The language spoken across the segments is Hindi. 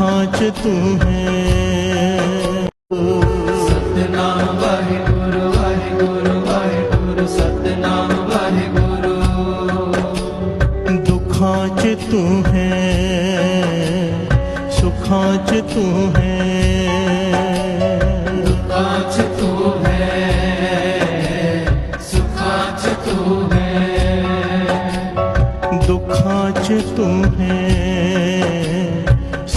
खाँच तू है तू है सुखाच तू है दुखाच तू है सुखाच तू है दुखाच तू है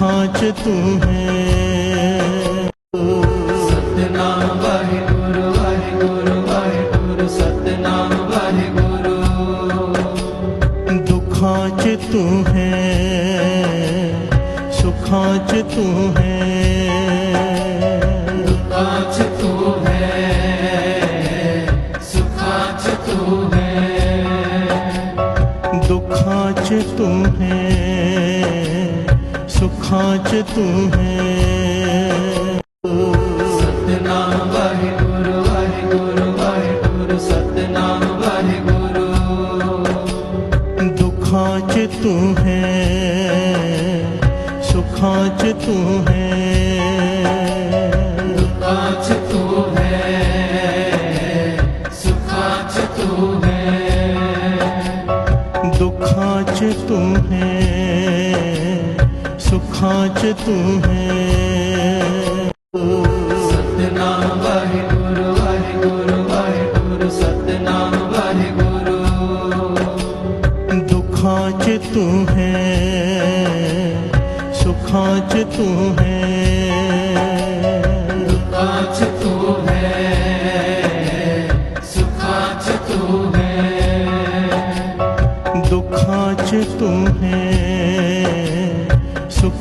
खाँच तू है। तू है वाहे गुरु वाहे गुरु तू वाहे गुरु तू तुम्हें दुखाच तुम्हें सुखाच ਰਾਹਾਂ 'ਚ ਤੂੰ ਹੈ ਸਤਨਾਮ ਵਾਹਿਗੁਰੂ ਵਾਹਿਗੁਰੂ ਵਾਹਿਗੁਰੂ ਸਤਨਾਮ ਵਾਹਿਗੁਰੂ। ਦੁੱਖਾਂ 'ਚ ਤੂੰ ਹੈ ਸੁੱਖਾਂ 'ਚ ਤੂੰ ਹੈ। नाच तू है तू है सुखाच तू है। तू है सुखाच तू है। दुखाच तू है।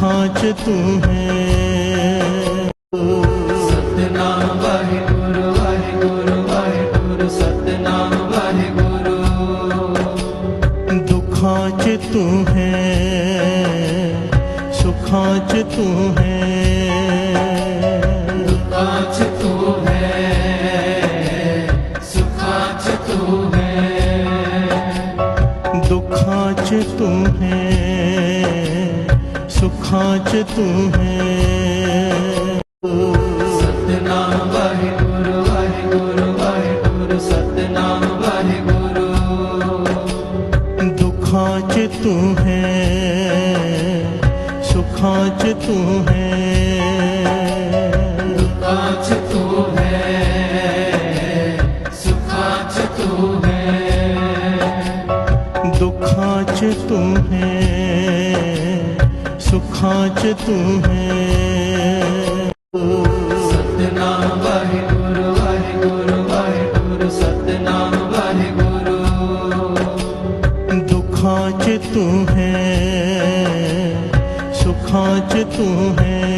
ਅੱਖਾਂ 'ਚ ਤੂੰ ਹੈ ਸਤਨਾਮ ਵਾਹਿਗੁਰੂ ਵਾਹਿਗੁਰੂ ਵਾਹਿਗੁਰੂ ਸਤਨਾਮ ਵਾਹਿਗੁਰੂ ਦੁੱਖਾਂ 'ਚ ਤੂੰ ਹੈ ਸੁੱਖਾਂ 'ਚ ਤੂੰ ਹੈ ਦੁੱਖਾਂ 'ਚ ਤੂੰ ਹੈ ਸੁੱਖਾਂ 'ਚ ਤੂੰ ਹੈ ਦੁੱਖਾਂ 'ਚ ਤੂੰ ਹੈ खांच तू है वाहे गुरु वाहे तू वाहे गुरु सतनाम वाहे गुरु दुखांच तुम्हें, सुखांच तुम्हें, दुखांच तुम्हें। ਸੁੱਖਾਂ ਚ ਤੂੰ ਹੈ ਸਤਨਾਮ ਵਾਹਿਗੁਰੂ ਵਾਹਿਗੁਰੂ ਵਾਹਿਗੁਰੂ ਸਤਨਾਮ ਵਾਹਿਗੁਰੂ ਦੁੱਖਾਂ ਚ ਤੂੰ ਹੈ ਸੁੱਖਾਂ ਚ ਤੂੰ ਹੈ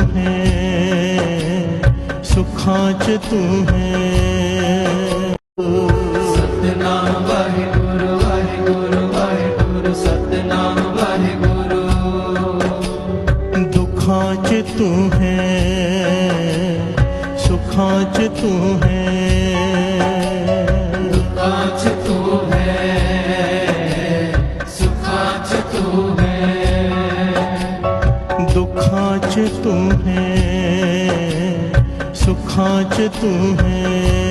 खांच तू है वाहिगुरु वाहिगुरु तुम्हें खाँच तू है।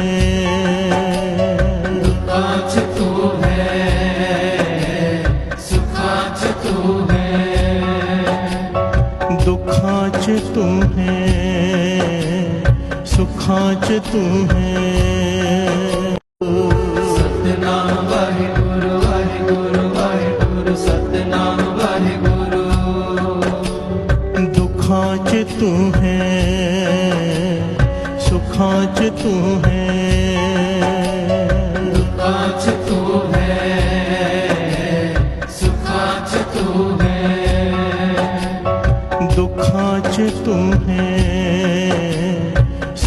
खांच तू है वाहे गुरु वाहे गुरु वाहे गुरु सतनाम वाहे गुरु दुखांच तुम्हें सुखांच तुम्हें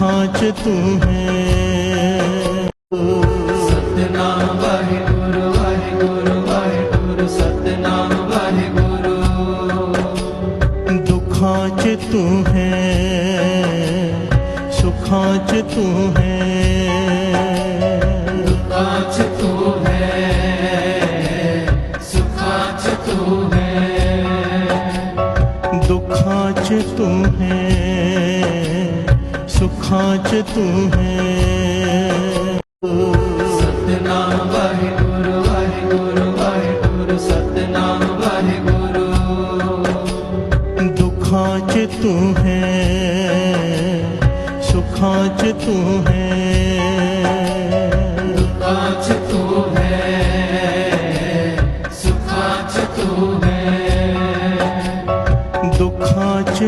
खाँच तू है। तू है सुखाच तू है। दुखाच तू है सुखाच तू है। दुखाच तू है। खाँच तू है तू है। वाहिगुरु सतनाम वाहिगुरु सुखाच तुम्हें दुखाच तुम्हें सुखाच तुम्हें दुखाच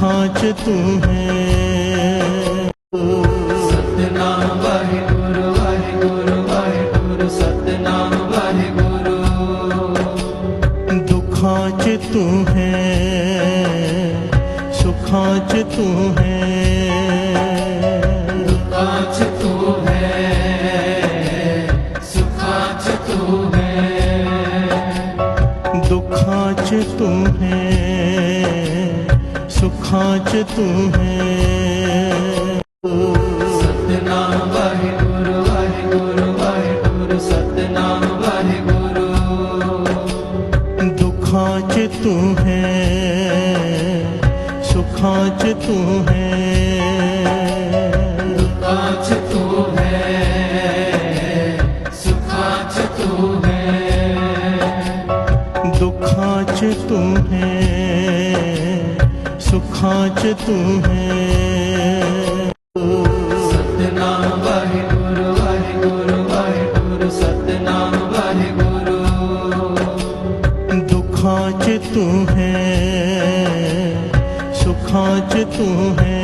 ਰਾਹਾਂ 'ਚ ਤੂੰ ਹੈ। ਸਤਨਾਮ ਵਾਹਿਗੁਰੂ ਵਾਹਿਗੁਰੂ ਵਾਹਿਗੁਰੂ ਦੁੱਖਾਂ 'ਚ ਤੂੰ ਹੈ, ਸੁੱਖਾਂ 'ਚ ਤੂੰ ਹੈ। ਸੁੱਖਾਂ 'ਚ ਤੂੰ ਹੈ। ਸਤਨਾਮ ਵਾਹਿਗੁਰੂ ਵਾਹਿਗੁਰੂ ਵਾਹਿਗੁਰੂ ਸਤਨਾਮ ਵਾਹਿਗੁਰੂ। ਦੁੱਖਾਂ 'ਚ ਤੂੰ ਹੈ ਸੁੱਖਾਂ 'ਚ ਤੂੰ ਹੈ। ਸੁੱਖਾਂ 'ਚ ਤੂੰ ਹੈ ਸਤਨਾਮ ਵਾਹਿਗੁਰੂ ਵਾਹਿਗੁਰੂ ਵਾਹਿਗੁਰੂ ਸਤਨਾਮ ਵਾਹਿਗੁਰੂ ਦੁੱਖਾਂ 'ਚ ਤੂੰ ਹੈ ਸੁੱਖਾਂ 'ਚ ਤੂੰ ਹੈ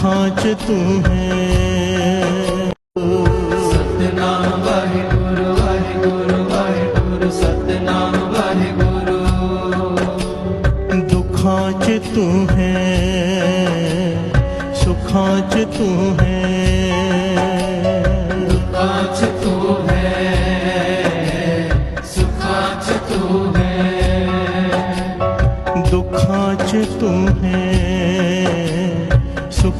खांच तू है वाहिगुरु वाहिगुरु वाहिगुरु सतनाम वाहिगुरु दुखांच तुम्हें, सुखांच तुम्हें दुखांच तुम्हें, सुखांच तुम्हें, दुखांच तुम्हें।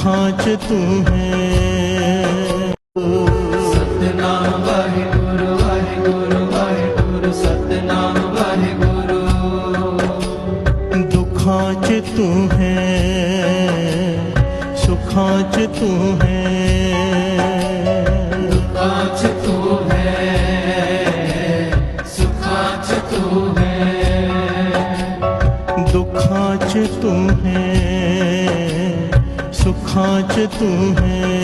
ਅੱਖਾਂ 'ਚ ਤੂੰ ਹੈ ਸਤਨਾਮ ਵਾਹਿਗੁਰੂ ਵਾਹਿਗੁਰੂ ਵਾਹਿਗੁਰੂ ਸਤਨਾਮ ਵਾਹਿਗੁਰੂ ਦੁੱਖਾਂ 'ਚ ਤੂੰ ਹੈ ਸੁੱਖਾਂ 'ਚ ਤੂੰ खाँच तू है।